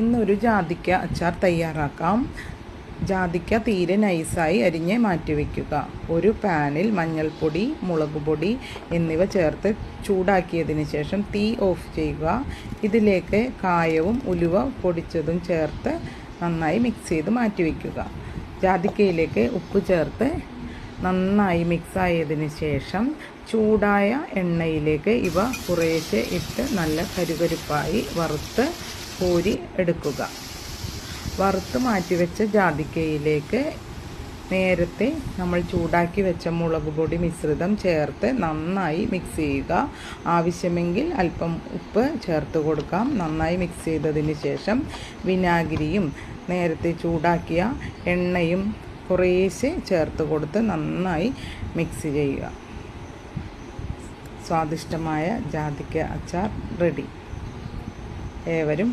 ഇന്നൊരു ജാതിക്ക അച്ചാർ തയ്യാറാക്കാം. ജാതിക്ക തീരെ നൈസായി അരിഞ്ഞ് മാറ്റിവെക്കുക ഒരു പാനിൽ മഞ്ഞൾപ്പൊടി മുളക് പൊടി എന്നിവ ചേർത്ത് ചൂടാക്കിയതിന് ശേഷം തീ ഓഫ് ചെയ്യുക. ഇതിലേക്ക് കായവും ഉലുവ പൊടിച്ചതും ചേർത്ത് നന്നായി മിക്സ് ചെയ്ത് മാറ്റിവെക്കുക ജാതിക്കയിലേക്ക് ഉപ്പ് ചേർത്ത് നന്നായി മിക്സായതിന് ശേഷം ചൂടായ എണ്ണയിലേക്ക് ഇവ കുറേശ്ശെ ഇട്ട് നല്ല കരുകരുപ്പായി വറുത്ത് കോരി എടുക്കുക. വറുത്ത് മാറ്റിവെച്ച ജാതിക്കയിലേക്ക് നേരത്തെ നമ്മൾ ചൂടാക്കി വെച്ച മുളക് പൊടി മിശ്രിതം ചേർത്ത് നന്നായി മിക്സ് ചെയ്യുക. ആവശ്യമെങ്കിൽ അല്പം ഉപ്പ് ചേർത്ത് കൊടുക്കാം. നന്നായി മിക്സ് ചെയ്തതിന് ശേഷം വിനാഗിരിയും നേരത്തെ ചൂടാക്കിയ എണ്ണയും കുറേശ്ശെ ചേർത്ത് കൊടുത്ത് നന്നായി മിക്സ് ചെയ്യുക. സ്വാദിഷ്ടമായ ജാതിക്ക അച്ചാർ റെഡി ഏവരും